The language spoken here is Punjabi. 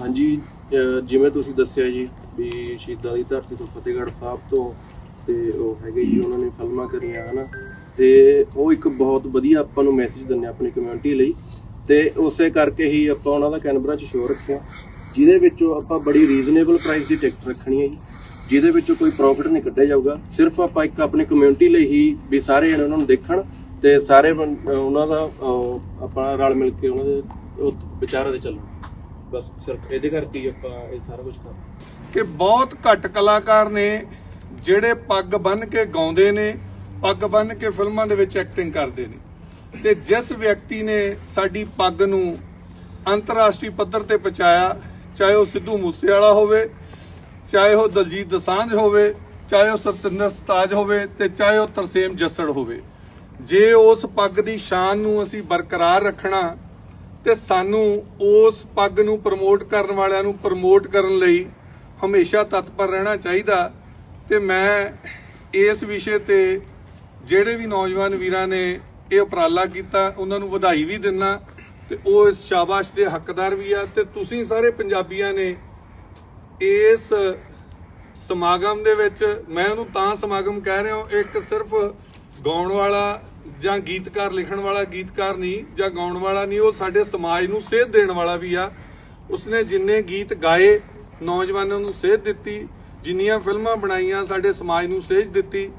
ਹਾਂਜੀ ਅਹ ਜਿਵੇਂ ਤੁਸੀਂ ਦੱਸਿਆ ਜੀ ਵੀ ਸ਼ਹੀਦਾਂ ਦੀ ਧਰਤੀ ਤੋਂ ਫਤਿਹਗੜ੍ਹ ਸਾਹਿਬ ਤੋਂ ਤੇ ਉਹ ਹੈਗੇ ਜੀ ਉਹਨਾਂ ਨੇ ਫਿਲਮਾਂ ਕਰੀਆਂ ਹਨਾ। ਤੇ ਉਹ ਇੱਕ ਬਹੁਤ ਵਧੀਆ ਆਪਾਂ ਨੂੰ ਮੈਸੇਜ ਦਿੰਦੇ ਆ ਆਪਣੀ ਕਮਿਊਨਿਟੀ ਲਈ। ਤੇ ਉਸੇ ਕਰਕੇ ਹੀ ਆਪਾਂ ਉਹਨਾਂ ਦਾ ਕੈਨਬਰਾ ਚ ਸ਼ੋਅ ਰੱਖਿਆ। ਜਿਹਦੇ ਵਿੱਚੋਂ ਆਪਾਂ ਬੜੀ ਰੀਜ਼ਨੇਬਲ ਪ੍ਰਾਈਸ ਦੀ ਟਿਕਟ ਰੱਖਣੀ ਹੈ ਜੀ। ਜਿਹਦੇ ਵਿੱਚੋਂ ਕੋਈ ਪ੍ਰੋਫਿਟ ਨਹੀਂ ਕੱਢਿਆ ਜਾਊਗਾ। ਸਿਰਫ ਆਪਾਂ ਇੱਕ ਆਪਣੀ ਕਮਿਊਨਿਟੀ ਲਈ ਹੀ ਵੀ ਸਾਰੇ ਜਣੇ ਉਹਨਾਂ ਨੂੰ ਦੇਖਣ ਤੇ ਸਾਰੇ ਬੰ- ਉਹਨਾਂ ਦਾ ਅਹ, ਆਪਾਂ ਰਲ ਮਿਲ ਕੇ ਉਹਨਾਂ ਦੇ ਉਹ ਵਿਚਾਰਾਂ ਤੇ ਚੱਲਣ। ਬਸ ਸਿਰਫ ਇਹਦੇ ਕਰਕੇ ਹੀ ਆਪਾਂ ਇਹ ਸਾਰਾ ਕੁਝ ਕਰ ਕਿ ਬਹੁਤ ਘੱਟ ਕਲਾਕਾਰ ਨੇ ਜਿਹੜੇ ਪੱਗ ਬੰਨ ਕੇ ਗਾਉਂਦੇ ਨੇ, ਪੱਗ ਬੰਨ ਕੇ ਫਿਲਮਾਂ ਦੇ ਵਿੱਚ ਐਕਟਿੰਗ ਕਰਦੇ ਨੇ। ਤੇ ਜਿਸ ਵਿਅਕਤੀ ਨੇ ਸਾਡੀ ਪੱਗ ਨੂੰ ਅੰਤਰਰਾਸ਼ਟਰੀ ਪੱਧਰ ਤੇ ਪਹੁੰਚਾਇਆ, ਚਾਹੇ ਉਹ ਸਿੱਧੂ ਮੂਸੇਵਾਲਾ ਹੋਵੇ, ਚਾਹੇ ਉਹ ਦਲਜੀਤ ਦਸਾਂਝ ਹੋਵੇ, ਚਾਹੇ ਉਹ ਸਤਿੰਦਰ ਸਤਾਜ ਹੋਵੇ ਤੇ ਚਾਹੇ ਉਹ ਤਰਸੇਮ ਜੱਸੜ ਹੋਵੇ, ਜੇ ਉਸ ਪੱਗ ਦੀ ਸ਼ਾਨ ਨੂੰ ਅਸੀਂ ਬਰਕਰਾਰ ਰੱਖਣਾ ਤੇ ਸਾਨੂੰ ਉਸ ਪੱਗ ਨੂੰ ਪ੍ਰਮੋਟ ਕਰਨ ਵਾਲਿਆਂ ਨੂੰ ਪ੍ਰਮੋਟ ਕਰਨ ਲਈ ਹਮੇਸ਼ਾ ਤਤਪਰ ਰਹਿਣਾ ਚਾਹੀਦਾ। ਤੇ ਮੈਂ ਇਸ ਵਿਸ਼ੇ ਤੇ ਜਿਹੜੇ ਵੀ ਨੌਜਵਾਨ ਵੀਰਾਂ ਨੇ ਇਹ ਉਪਰਾਲਾ ਕੀਤਾ, ਉਹਨਾਂ ਨੂੰ ਵਧਾਈ ਵੀ ਦਿੰਨਾ। ਤੇ ਉਹ ਇਸ ਸ਼ਾਬਾਸ਼ ਦੇ ਹੱਕਦਾਰ ਵੀ ਆ। ਤੇ ਤੁਸੀਂ ਸਾਰੇ ਪੰਜਾਬੀਆਂ ਨੇ ਇਸ ਸਮਾਗਮ ਦੇ ਵਿੱਚ, ਮੈਂ ਉਹਨੂੰ ਤਾਂ ਸਮਾਗਮ ਕਹਿ ਰਿਹਾ ਹਾਂ, ਇੱਕ ਸਿਰਫ ਗਾਉਣ ਵਾਲਾ ਜਾਂ ਗੀਤਕਾਰ ਲਿਖਣ ਵਾਲਾ ਗੀਤਕਾਰ ਨਹੀਂ ਜਾਂ ਗਾਉਣ ਵਾਲਾ ਨਹੀਂ, ਉਹ ਸਾਡੇ ਸਮਾਜ ਨੂੰ ਸੇਧ ਦੇਣ ਵਾਲਾ ਵੀ ਆ। ਉਸਨੇ ਜਿੰਨੇ ਗੀਤ ਗਾਏ, ਨੌਜਵਾਨਾਂ ਨੂੰ ਸੇਧ ਦਿੱਤੀ, ਜਿੰਨੀਆਂ ਫਿਲਮਾਂ ਬਣਾਈਆਂ, ਸਾਡੇ ਸਮਾਜ ਨੂੰ ਸੇਧ ਦਿੱਤੀ।